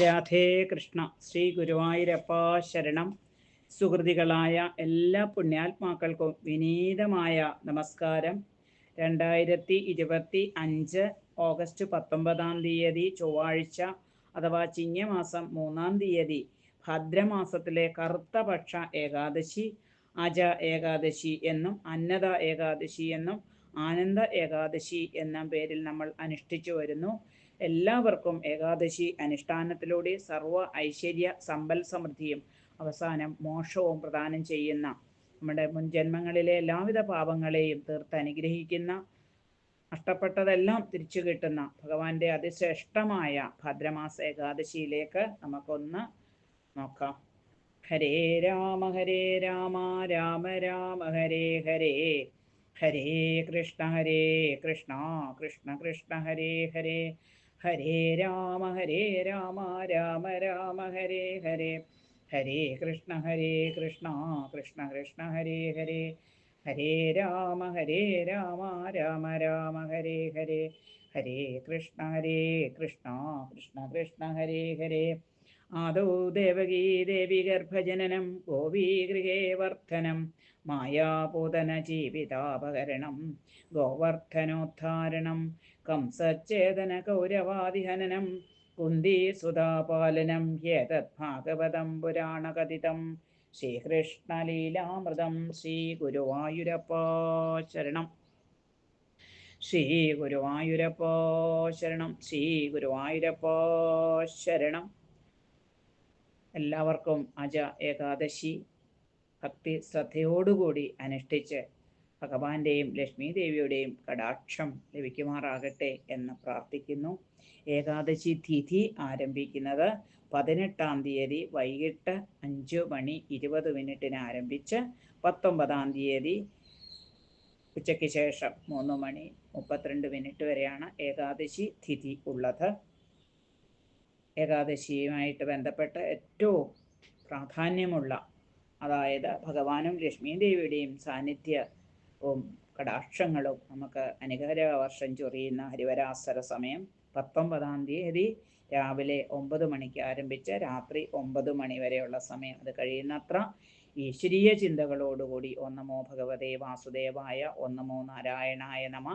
രാധേ കൃഷ്ണ. ശ്രീ ഗുരുവായൂരപ്പ ശരണം. സുഹൃതികളായ എല്ലാ പുണ്യാത്മാക്കൾക്കും വിനീതമായ നമസ്കാരം. രണ്ടായിരത്തി ഇരുപത്തി അഞ്ച് ഓഗസ്റ്റ് പത്തൊമ്പതാം തീയതി ചൊവ്വാഴ്ച അഥവാ ചിങ്ങമാസം മൂന്നാം തീയതി ഭദ്രമാസത്തിലെ കറുത്ത പക്ഷ ഏകാദശി അജ ഏകാദശി എന്നും അന്നദ ഏകാദശി എന്നും ആനന്ദ ഏകാദശി എന്ന പേരിൽ നമ്മൾ അനുഷ്ഠിച്ചു വരുന്നു. എല്ലാവർക്കും ഏകാദശി അനുഷ്ഠാനത്തിലൂടെ സർവ ഐശ്വര്യ സമ്പൽ സമൃദ്ധിയും അവസാനം മോക്ഷവും പ്രദാനം ചെയ്യുന്ന നമ്മുടെ മുൻ ജന്മങ്ങളിലെ എല്ലാവിധ പാപങ്ങളെയും തീർത്ത് അനുഗ്രഹിക്കുന്ന നഷ്ടപ്പെട്ടതെല്ലാം തിരിച്ചു കിട്ടുന്ന ഭഗവാന്റെ അതിശ്രേഷ്ഠമായ ഭദ്രമാസ ഏകാദശിയിലേക്ക് നമുക്കൊന്ന് നോക്കാം. ഹരേ രാമ ഹരേ രാമ രാമ രാമ ഹരേ ഹരേ ഹരേ കൃഷ്ണ ഹരേ കൃഷ്ണ കൃഷ്ണ കൃഷ്ണ ഹരേ ഹരേ. ഹരേ രാമ ഹരേ രാമ രാമ രാമ ഹരേ ഹരേ. ഹരേ കൃഷ്ണ ഹരേ കൃഷ്ണ കൃഷ്ണ കൃഷ്ണ ഹരേ ഹരേ. ഹരേ രാമ ഹരേ രാമ രാമ രാമ ഹരേ ഹരേ. ഹരേ കൃഷ്ണ ഹരേ കൃഷ്ണ കൃഷ്ണ കൃഷ്ണ ഹരേ ഹരേ. ആദൗ ദേവകീ ദേവി ഗർഭജനനം ഗോപീ ഗൃഹേ വർദ്ധനം. മായാപൂതന ജീവിതാപകരണം ഗോവർദ്ധനോദ്ധാരണം കംസച്ഛേദന കൗരവാദിഹനനം കുന്തിസുതാപാലനം ഏതത് ഭാഗവതം പുരാണകഥിതം ശ്രീകൃഷ്ണലീലാമൃതം ശ്രീ ഗുരുവായൂരപ്പ ശരണം ശ്രീ ഗുരുവായൂരപ്പ ശരണം ശ്രീ ഗുരുവായൂരപ്പ ശരണം എല്ലാവർക്കും അജ ഏകാദശി. ഭക്തി ശ്രദ്ധയോടുകൂടി അനുഷ്ഠിച്ച് ഭഗവാന്റെയും ലക്ഷ്മി ദേവിയുടെയും കടാക്ഷം ലഭിക്കുമാറാകട്ടെ എന്ന് പ്രാർത്ഥിക്കുന്നു. ഏകാദശി തിഥി ആരംഭിക്കുന്നത് പതിനെട്ടാം തീയതി വൈകിട്ട് അഞ്ച് മണി ഇരുപത് മിനിറ്റിന് ആരംഭിച്ച് പത്തൊമ്പതാം തീയതി ഉച്ചയ്ക്ക് ശേഷം മൂന്ന് മണി മുപ്പത്തിരണ്ട് മിനിറ്റ് വരെയാണ് ഏകാദശി തിഥി ഉള്ളത്. ഏകാദശിയുമായിട്ട് ബന്ധപ്പെട്ട ഏറ്റവും പ്രാധാന്യമുള്ള അതായത് ഭഗവാനും ലക്ഷ്മി ദേവിയുടെയും സാന്നിധ്യവും കടാക്ഷങ്ങളും നമുക്ക് അനുഗ്രഹ വർഷം ചൊറിയുന്ന ഹരിവരാസര സമയം പത്തൊമ്പതാം തീയതി രാവിലെ ഒമ്പത് മണിക്ക് ആരംഭിച്ച് രാത്രി ഒമ്പത് മണി വരെയുള്ള സമയം. അത് കഴിയുന്നത്ര ഈശ്വരീയ ചിന്തകളോടുകൂടി ഒന്നമോ ഭഗവതേ വാസുദേവായ ഒന്നമോ നാരായണായ നമ.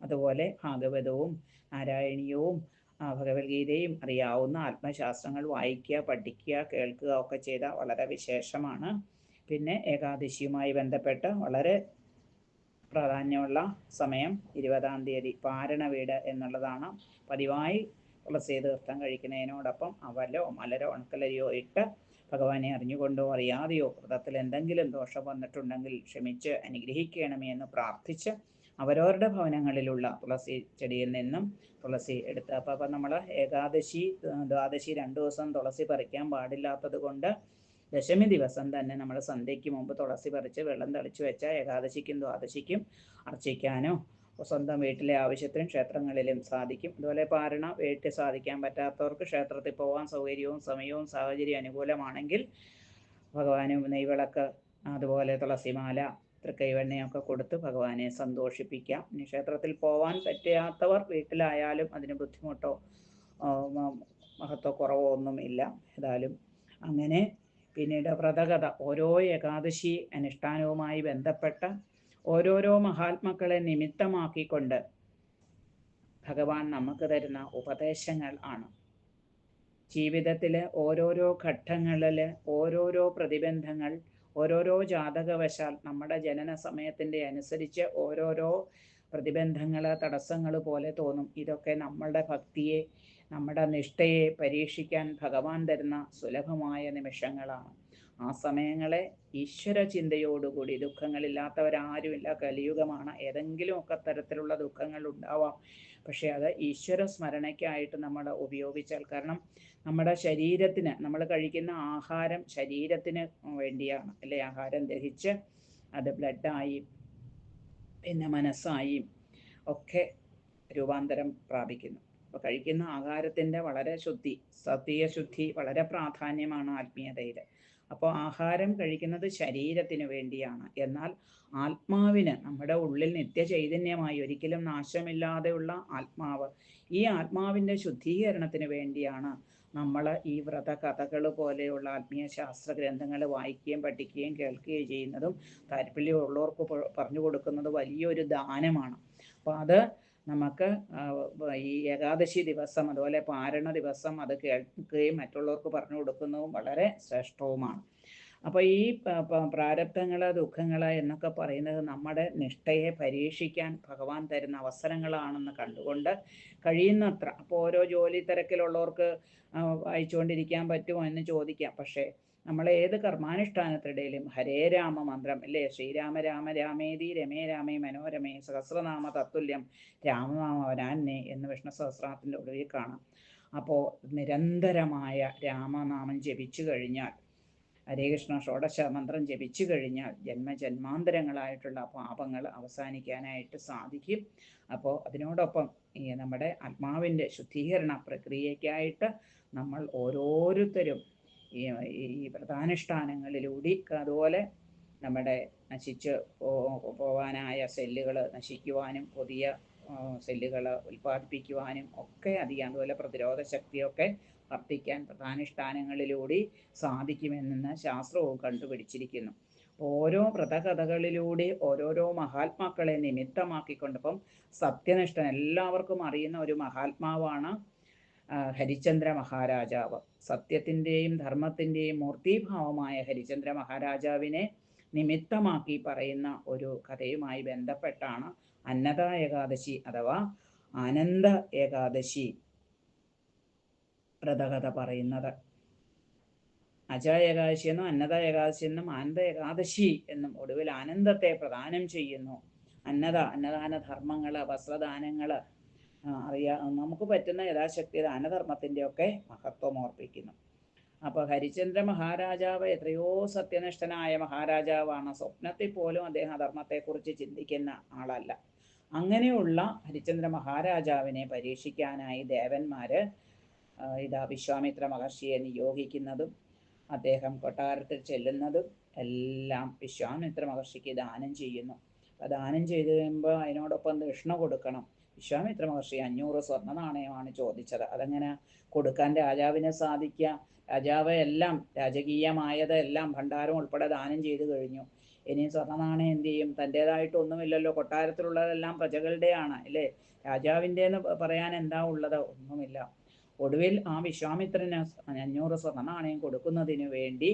അതുപോലെ ഭാഗവതവും നാരായണീയവും ഭഗവത്ഗീതയും അറിയാവുന്ന ആത്മശാസ്ത്രങ്ങൾ വായിക്കുക പഠിക്കുക കേൾക്കുക ഒക്കെ ചെയ്ത വളരെ വിശേഷമാണ്. പിന്നെ ഏകാദശിയുമായി ബന്ധപ്പെട്ട് വളരെ പ്രാധാന്യമുള്ള സമയം ഇരുപതാം തീയതി. പാരണ വീട് എന്നുള്ളതാണ് പതിവായി തുളസി തീർത്ഥം കഴിക്കുന്നതിനോടൊപ്പം അവലോ മലരോ ഉണക്കലരിയോ ഇട്ട് ഭഗവാനെ അറിഞ്ഞുകൊണ്ടോ അറിയാതെയോ വ്രതത്തിൽ എന്തെങ്കിലും ദോഷം വന്നിട്ടുണ്ടെങ്കിൽ ക്ഷമിച്ച് അനുഗ്രഹിക്കണമേ എന്ന് പ്രാർത്ഥിച്ച് അവരവരുടെ ഭവനങ്ങളിലുള്ള തുളസി ചെടിയിൽ നിന്നും തുളസി എടുത്ത് അപ്പോൾ അപ്പം നമ്മൾ ഏകാദശി ദ്വാദശി രണ്ട് ദിവസം തുളസി പറിക്കാൻ പാടില്ലാത്തത് കൊണ്ട് ദശമി ദിവസം തന്നെ നമ്മൾ സന്ധ്യയ്ക്ക് മുമ്പ് തുളസി പറിച്ച് വെള്ളം തളിച്ചു വെച്ചാൽ ഏകാദശിക്കും ദ്വാദശിക്കും അർച്ചിക്കാനോ സ്വന്തം വീട്ടിലെ ആവശ്യത്തിനും ക്ഷേത്രങ്ങളിലും സാധിക്കും. അതുപോലെ പാരണ വീട്ടിൽ സാധിക്കാൻ പറ്റാത്തവർക്ക് ക്ഷേത്രത്തിൽ പോകാൻ സൗകര്യവും സമയവും സാഹചര്യം അനുകൂലമാണെങ്കിൽ ഭഗവാനും നെയ്വിളക്ക് അതുപോലെ തുളസിമാല തൃക്കൈവെണ്ണയൊക്കെ കൊടുത്ത് ഭഗവാനെ സന്തോഷിപ്പിക്കാം. ക്ഷേത്രത്തിൽ പോവാൻ പറ്റാത്തവർ വീട്ടിലായാലും അതിന് ബുദ്ധിമുട്ടോ മഹത്വ കുറവോ ഒന്നും ഇല്ല. ഏതായാലും അങ്ങനെ പിന്നീട് വ്രതകഥ. ഓരോ ഏകാദശി അനുഷ്ഠാനവുമായി ബന്ധപ്പെട്ട ഓരോരോ മഹാത്മാക്കളെ നിമിത്തമാക്കിക്കൊണ്ട് ഭഗവാൻ നമുക്ക് തരുന്ന ഉപദേശങ്ങൾ ആണ്. ജീവിതത്തിലെ ഓരോരോ ഘട്ടങ്ങളിൽ ഓരോരോ പ്രതിബന്ധങ്ങൾ ഓരോരോ ജാതകവശാൽ നമ്മുടെ ജനന സമയത്തിന്റെ അനുസരിച്ച് ഓരോരോ പ്രതിബന്ധങ്ങൾ തടസ്സങ്ങൾ പോലെ തോന്നും. ഇതൊക്കെ നമ്മളുടെ ഭക്തിയെ നമ്മുടെ നിഷ്ഠയെ പരീക്ഷിക്കാൻ ഭഗവാൻ തരുന്ന സുലഭമായ നിമിഷങ്ങളാണ്. ആ സമയങ്ങളെ ഈശ്വര ചിന്തയോടുകൂടി ദുഃഖങ്ങളില്ലാത്തവരാരുമില്ല കലിയുഗമാണ് ഏതെങ്കിലുമൊക്കെ തരത്തിലുള്ള ദുഃഖങ്ങൾ ഉണ്ടാവാം പക്ഷെ അത് ഈശ്വര സ്മരണയ്ക്കായിട്ട് നമ്മൾ ഉപയോഗിച്ചാൽ കാരണം നമ്മുടെ ശരീരത്തിന് നമ്മൾ കഴിക്കുന്ന ആഹാരം ശരീരത്തിന് വേണ്ടിയാണ് അല്ലെ? ആഹാരം ദഹിച്ച് അത് ബ്ലഡായി പിന്നെ മനസ്സായി ഒക്കെ രൂപാന്തരം പ്രാപിക്കുന്നു. അപ്പോൾ കഴിക്കുന്ന ആഹാരത്തിന്റെ വളരെ ശുദ്ധി സത്യശുദ്ധി വളരെ പ്രാധാന്യമാണ് ആത്മീയതയിൽ അപ്പോൾ ആഹാരം കഴിക്കുന്നത് ശരീരത്തിന് വേണ്ടിയാണ്. എന്നാൽ ആത്മാവിന് നമ്മുടെ ഉള്ളിൽ നിത്യചൈതന്യമായി ഒരിക്കലും നാശമില്ലാതെയുള്ള ആത്മാവ് ഈ ആത്മാവിന്റെ ശുദ്ധീകരണത്തിന് വേണ്ടിയാണ് നമ്മൾ ഈ വ്രത കഥകൾ പോലെയുള്ള ആത്മീയ ശാസ്ത്ര ഗ്രന്ഥങ്ങൾ വായിക്കുകയും പഠിക്കുകയും കേൾക്കുകയും ചെയ്യുന്നതും താല്പര്യമുള്ളവർക്ക് പറഞ്ഞു കൊടുക്കുന്നത് വലിയൊരു ദാനമാണ്. അപ്പോൾ അത് നമുക്ക് ഈ ഏകാദശി ദിവസം അതുപോലെ പാരണ ദിവസം അത് കേൾക്കുകയും മറ്റുള്ളവർക്ക് പറഞ്ഞു കൊടുക്കുന്നതും വളരെ ശ്രേഷ്ഠവുമാണ്. അപ്പോൾ ഈ പ്രാരബ്ധങ്ങൾ ദുഃഖങ്ങൾ എന്നൊക്കെ പറയുന്നത് നമ്മുടെ നിഷ്ഠയെ പരീക്ഷിക്കാൻ ഭഗവാൻ തരുന്ന അവസരങ്ങളാണെന്ന് കണ്ടുകൊണ്ട് കഴിയുന്നത്ര. അപ്പോൾ ഓരോ ജോലി തിരക്കിലുള്ളവർക്ക് വായിച്ചുകൊണ്ടിരിക്കാൻ പറ്റുമോ എന്ന് ചോദിക്കാം. പക്ഷേ നമ്മൾ ഏത് കർമാനുഷ്ഠാനത്തിനിടയിലും ഹരേ രാമ മന്ത്രം അല്ലേ ശ്രീരാമ രാമ രാമേതി രമേ രാമേ മനോരമേ സഹസ്രനാമ തത്തുല്യം രാമനാമ എന്ന് വിഷ്ണു സഹസ്രനാമത്തിന്റെ ഒടുവിൽ കാണാം. അപ്പോൾ നിരന്തരമായ രാമനാമം ജപിച്ചു കഴിഞ്ഞാൽ ഹരേ കൃഷ്ണ ഷോഡശ മന്ത്രം ജപിച്ചു കഴിഞ്ഞാൽ ജന്മജന്മാന്തരങ്ങളായിട്ടുള്ള പാപങ്ങൾ അവസാനിക്കാനായിട്ട് സാധിക്കും. അപ്പോൾ അതിനോടൊപ്പം ഈ നമ്മുടെ ആത്മാവിന്റെ ശുദ്ധീകരണ പ്രക്രിയയ്ക്കായിട്ട് നമ്മൾ ഓരോരുത്തരും ഈ ഈ പ്രധാനുഷ്ഠാനങ്ങളിലൂടി അതുപോലെ നമ്മുടെ നശിച്ച് പോവാനായ സെല്ലുകൾ നശിക്കുവാനും പുതിയ സെല്ലുകൾ ഉൽപ്പാദിപ്പിക്കുവാനും ഒക്കെ അധികം അതുപോലെ പ്രതിരോധ ശക്തിയൊക്കെ വർദ്ധിക്കാൻ പ്രധാനുഷ്ഠാനങ്ങളിലൂടി സാധിക്കുമെന്ന് ശാസ്ത്രവും കണ്ടുപിടിച്ചിരിക്കുന്നു. ഓരോ വ്രതകഥകളിലൂടെ ഓരോരോ മഹാത്മാക്കളെ നിമിത്തമാക്കിക്കൊണ്ട് ഇപ്പം സത്യനിഷ്ഠൻ എല്ലാവർക്കും അറിയുന്ന ഒരു മഹാത്മാവാണ് ഹരിചന്ദ്ര മഹാരാജാവ്. സത്യത്തിന്റെയും ധർമ്മത്തിന്റെയും മൂർത്തിഭാവമായ ഹരിചന്ദ്ര മഹാരാജാവിനെ നിമിത്തമാക്കി പറയുന്ന ഒരു കഥയുമായി ബന്ധപ്പെട്ടാണ് അന്നദ ഏകാദശി അഥവാ ആനന്ദ ഏകാദശി വ്രതകഥ പറയുന്നത്. അജ ഏകാദശി എന്നും അന്നദ ഏകാദശി എന്നും ആനന്ദ ഏകാദശി എന്നും ഒടുവിൽ ആനന്ദത്തെ പ്രദാനം ചെയ്യുന്നു. അന്നദ അന്നദാന ധർമ്മങ്ങൾ വസ്ത്രദാനങ്ങൾ അറിയാ നമുക്ക് പറ്റുന്ന യഥാശക്തി ദാനധർമ്മത്തിന്റെ ഒക്കെ മഹത്വം ഓർപ്പിക്കുന്നു. അപ്പോൾ ഹരിചന്ദ്ര മഹാരാജാവ് എത്രയോ സത്യനിഷ്ഠനായ മഹാരാജാവാണ്. സ്വപ്നത്തിൽ പോലും അദ്ദേഹം ധർമ്മത്തെക്കുറിച്ച് ചിന്തിക്കുന്ന ആളല്ല. അങ്ങനെയുള്ള ഹരിചന്ദ്ര മഹാരാജാവിനെ പരീക്ഷിക്കാനായി ദേവന്മാര് ആ, ഇതാ വിശ്വാമിത്ര മഹർഷിയെ നിയോഗിക്കുന്നതും അദ്ദേഹം കൊട്ടാരത്തിൽ ചെല്ലുന്നതും എല്ലാം വിശ്വാമിത്ര മഹർഷിക്ക് ദാനം ചെയ്യുന്നു. അപ്പം ദാനം ചെയ്ത് കഴിയുമ്പോൾ അതിനോടൊപ്പം ദക്ഷിണ കൊടുക്കണം. വിശ്വാമിത്ര മഹർഷി അഞ്ഞൂറ് സ്വർണ നാണയമാണ് ചോദിച്ചത്. അതങ്ങനെ? കൊടുക്കാൻ രാജാവിനെ സാധിക്കുക. രാജാവ് എല്ലാം രാജകീയമായത് എല്ലാം ഭണ്ഡാരം ഉൾപ്പെടെ ദാനം ചെയ്തു കഴിഞ്ഞു. ഇനി സ്വർണ നാണയം എന്ത് ചെയ്യും? തന്റേതായിട്ടൊന്നുമില്ലല്ലോ കൊട്ടാരത്തിലുള്ളതെല്ലാം പ്രജകളുടെയാണ് അല്ലേ? രാജാവിന്റെ എന്ന് പറയാൻ എന്താ ഉള്ളത്? ഒന്നുമില്ല. ഒടുവിൽ ആ വിശ്വാമിത്രന് അഞ്ഞൂറ് സ്വർണ നാണയം കൊടുക്കുന്നതിന് വേണ്ടി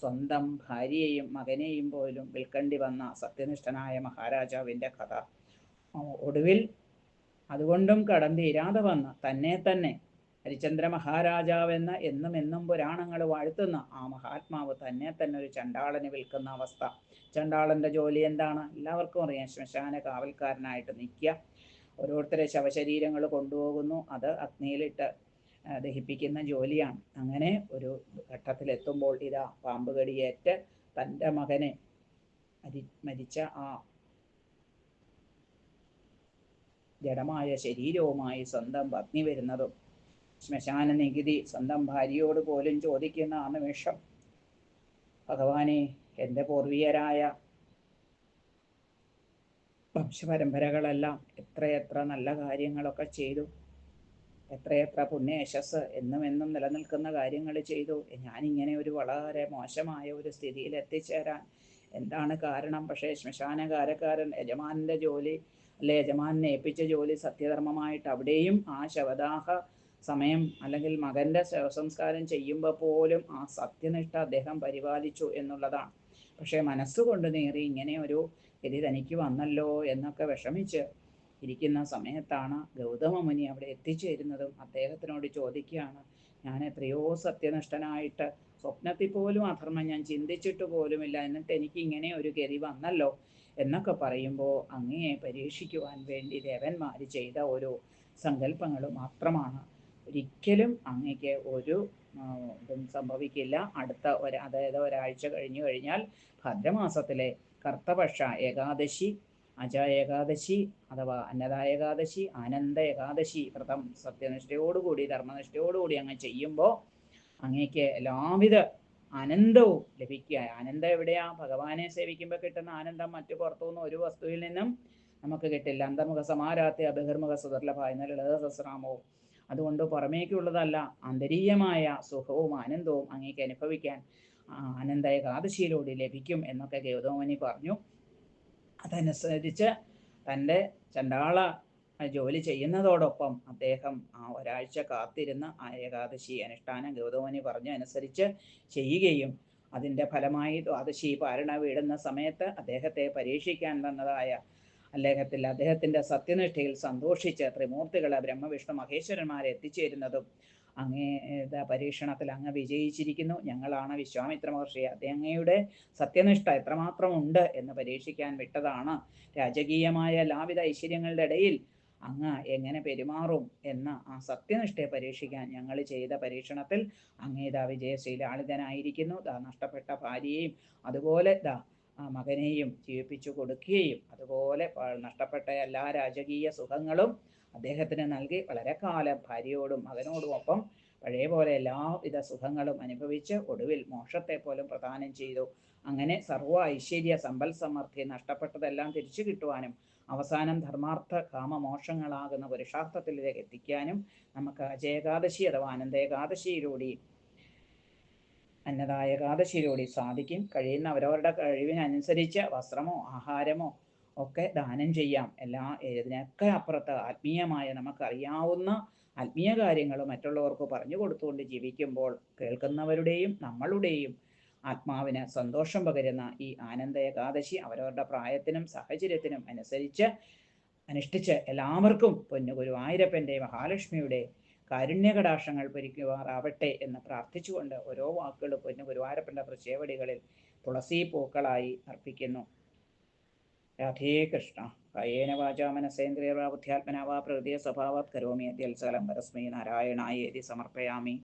സ്വന്തം ഭാര്യയെയും മകനെയും പോലും വിൽക്കേണ്ടി വന്ന സത്യനിഷ്ഠനായ മഹാരാജാവിന്റെ കഥ. ഒടുവിൽ അതുകൊണ്ടും കടം തീരാതെ വന്ന തന്നെ തന്നെ ഹരിചന്ദ്ര മഹാരാജാവെന്ന എന്നും എന്നും പുരാണങ്ങൾ വാഴ്ത്തുന്ന ആ മഹാത്മാവ് തന്നെ തന്നെ ഒരു ചണ്ടാളന് വിൽക്കുന്ന അവസ്ഥ. ചണ്ടാളന്റെ ജോലി എന്താണ്? എല്ലാവർക്കും അറിയാം. ശ്മശാന കാവൽക്കാരനായിട്ട് നിൽക്കുക. ഓരോരുത്തരെ ശവശരീരങ്ങൾ കൊണ്ടുപോകുന്നു. അത് അഗ്നിയിലിട്ട് ദഹിപ്പിക്കുന്ന ജോലിയാണ്. അങ്ങനെ ഒരു ഘട്ടത്തിലെത്തുമ്പോൾ ഇതാ പാമ്പ് കടിയേറ്റ് തന്റെ മകനെ മരി മരിച്ച ആ ജഡമായ ശരീരവുമായി സ്വന്തം പത്നി വരുന്നതും ശ്മശാന നികുതി സ്വന്തം ഭാര്യയോട് പോലും ചോദിക്കുന്ന ആ നിമിഷം ഭഗവാനെ എന്റെ പൂർവീയരായ വംശപരമ്പരകളെല്ലാം എത്രയെത്ര നല്ല കാര്യങ്ങളൊക്കെ ചെയ്തു എത്രയെത്ര പുണ്യയശസ് എന്നും എന്നും നിലനിൽക്കുന്ന കാര്യങ്ങൾ ചെയ്തു ഞാനിങ്ങനെ ഒരു വളരെ മോശമായ ഒരു സ്ഥിതിയിൽ എത്തിച്ചേരാൻ എന്താണ് കാരണം? പക്ഷേ ശ്മശാനകാരക്കാരൻ യജമാനന്റെ ജോലി അല്ലെ? യജമാനെ ഏൽപ്പിച്ച ജോലി സത്യധർമ്മമായിട്ട് അവിടെയും ആ ശവദാഹ സമയം അല്ലെങ്കിൽ മകന്റെ ശവസംസ്കാരം ചെയ്യുമ്പോൾ പോലും ആ സത്യനിഷ്ഠ അദ്ദേഹം പരിപാലിച്ചു എന്നുള്ളതാണ്. പക്ഷേ മനസ്സുകൊണ്ട് നേറി ഇങ്ങനെ ഒരു ഗതി തനിക്ക് വന്നല്ലോ എന്നൊക്കെ വിഷമിച്ച് ഇരിക്കുന്ന സമയത്താണ് ഗൗതമ മുനി അവിടെ എത്തിച്ചേരുന്നതും അദ്ദേഹത്തിനോട് ചോദിക്കുകയാണ് ഞാൻ എത്രയോ സത്യനിഷ്ഠനായിട്ട് സ്വപ്നത്തിൽ പോലും അധർമ്മം ഞാൻ ചിന്തിച്ചിട്ട് പോലുമില്ല. എന്നിട്ട് എനിക്ക് ഇങ്ങനെ ഒരു ഗതി വന്നല്ലോ. എന്നൊക്കെ പറയുമ്പോൾ അങ്ങയെ പരീക്ഷിക്കുവാൻ വേണ്ടി ദേവന്മാർ ചെയ്ത ഒരു സങ്കല്പങ്ങൾ മാത്രമാണ്. ഒരിക്കലും അങ്ങയ്ക്ക് ഒരു ഇതും സംഭവിക്കില്ല. അടുത്ത ഒരു അതായത് ഒരാഴ്ച കഴിഞ്ഞു കഴിഞ്ഞാൽ ഭദ്രമാസത്തിലെ കർത്തപക്ഷ ഏകാദശി അജ ഏകാദശി അഥവാ അന്നദായ ഏകാദശി ആനന്ദ ഏകാദശി വ്രതം സത്യനിഷ്ഠയോടുകൂടി ധർമ്മനിഷ്ഠയോടുകൂടി അങ്ങ് ചെയ്യുമ്പോൾ അങ്ങേക്ക് എല്ലാവിധ ആനന്ദവും ലഭിക്കുക. ആനന്ദം എവിടെയാ? ഭഗവാനെ സേവിക്കുമ്പോൾ കിട്ടുന്ന ആനന്ദം മറ്റു പുറത്തുനിന്ന് ഒരു വസ്തുവിൽ നിന്നും നമുക്ക് കിട്ടില്ല. അന്തർമുഖ സമാരാത്തി അബഹിർമുഖ സുദർലഭ എന്ന ലളിത സഹസ്രാമവും. അതുകൊണ്ട് പുറമേക്കുള്ളതല്ല ആന്തരീയമായ സുഖവും ആനന്ദവും അങ്ങേക്ക് അനുഭവിക്കാൻ ആനന്ദ ഏകാദശിയിലൂടെ ലഭിക്കും എന്നൊക്കെ ഗൗതമനി പറഞ്ഞു. അതനുസരിച്ച് തന്റെ ചണ്ടാള ജോലി ചെയ്യുന്നതോടൊപ്പം അദ്ദേഹം ആ ഒരാഴ്ച കാത്തിരുന്ന ആ ഏകാദശി അനുഷ്ഠാനം ഗൗതമനി പറഞ്ഞ അനുസരിച്ച് ചെയ്യുകയും അതിന്റെ ഫലമായി ദ്വാദശി പാരണ വീടുന്ന സമയത്ത് അദ്ദേഹത്തെ പരീക്ഷിക്കാൻ വന്നതായ അദ്ദേഹത്തിൽ അദ്ദേഹത്തിന്റെ സത്യനിഷ്ഠയിൽ സന്തോഷിച്ച് ത്രിമൂർത്തികളെ ബ്രഹ്മവിഷ്ണു മഹേശ്വരന്മാരെ എത്തിച്ചേരുന്നതും അങ്ങേ പരീക്ഷണത്തിൽ അങ്ങ് വിജയിച്ചിരിക്കുന്നു. ഞങ്ങളാണ് വിശ്വാമിത്ര മഹർഷി. അങ്ങയുടെ സത്യനിഷ്ഠ എത്രമാത്രം ഉണ്ട് എന്ന് പരീക്ഷിക്കാൻ വിട്ടതാണ് രാജകീയമായ എല്ലാവിധ ഐശ്വര്യങ്ങളുടെ ഇടയിൽ അങ്ങ് എങ്ങനെ പെരുമാറും എന്ന ആ സത്യനിഷ്ഠയെ പരീക്ഷിക്കാൻ ഞങ്ങൾ ചെയ്ത പരീക്ഷണത്തിൽ അങ്ങേതാ വിജയശീലാളിതനായിരിക്കുന്നു ദാ നഷ്ടപ്പെട്ട ഭാര്യയെയും അതുപോലെ ദാ ആ മകനെയും ജീവിപ്പിച്ചു കൊടുക്കുകയും അതുപോലെ നഷ്ടപ്പെട്ട എല്ലാ രാജകീയ സുഖങ്ങളും അദ്ദേഹത്തിന് നൽകി വളരെ കാലം ഭാര്യയോടും മകനോടും ഒപ്പം പഴയ പോലെ എല്ലാവിധ സുഖങ്ങളും അനുഭവിച്ച് ഒടുവിൽ മോക്ഷത്തെ പോലും പ്രദാനം ചെയ്തു. അങ്ങനെ സർവ ഐശ്വര്യ സമ്പൽ സമൃദ്ധി നഷ്ടപ്പെട്ടതെല്ലാം തിരിച്ചു കിട്ടുവാനും അവസാനം ധർമാർത്ഥ കാമമോക്ഷങ്ങളാകുന്ന പുരുഷാർത്ഥത്തിലേക്ക് എത്തിക്കാനും നമുക്ക് അജയകാദശി അഥവാ അനന്തേകാദശിയിലൂടെ അന്നദായ ഏകാദശിയിലൂടെ സാധിക്കും. കഴിയുന്ന അവരവരുടെ കഴിവിനനുസരിച്ച് വസ്ത്രമോ ആഹാരമോ ഒക്കെ ദാനം ചെയ്യാം. എല്ലാ ഇതിനൊക്കെ അപ്പുറത്ത് ആത്മീയമായ നമുക്കറിയാവുന്ന ആത്മീയ കാര്യങ്ങൾ മറ്റുള്ളവർക്ക് പറഞ്ഞു കൊടുത്തുകൊണ്ട് ജീവിക്കുമ്പോൾ കേൾക്കുന്നവരുടെയും നമ്മളുടെയും ആത്മാവിന് സന്തോഷം പകരുന്ന ഈ ആനന്ദ ഏകാദശി അവരവരുടെ പ്രായത്തിനും സാഹചര്യത്തിനും അനുസരിച്ച് അനുഷ്ഠിച്ച് എല്ലാവർക്കും പൊന്നു ഗുരുവായൂരപ്പന്റെ മഹാലക്ഷ്മിയുടെ കാരുണ്യകടാക്ഷങ്ങൾ പൊരിക്കുമാറാവട്ടെ എന്ന് പ്രാർത്ഥിച്ചുകൊണ്ട് ഓരോ വാക്കുകളും പൊന്നു ഗുരുവായൂരപ്പന്റെ പ്രചേവടികളിൽ തുളസി പൂക്കളായി അർപ്പിക്കുന്നു. രാധേ കൃഷ്ണ. കായേന വാചാ മനസേന്ദ്രിയ ബുദ്ധ്യാത്മനാവാ പ്രകൃതിയ സ്വഭാവാത് കരോമി അത്യൽസലം പരസ്മൈ നാരായണായേതി സമർപ്പയാമി.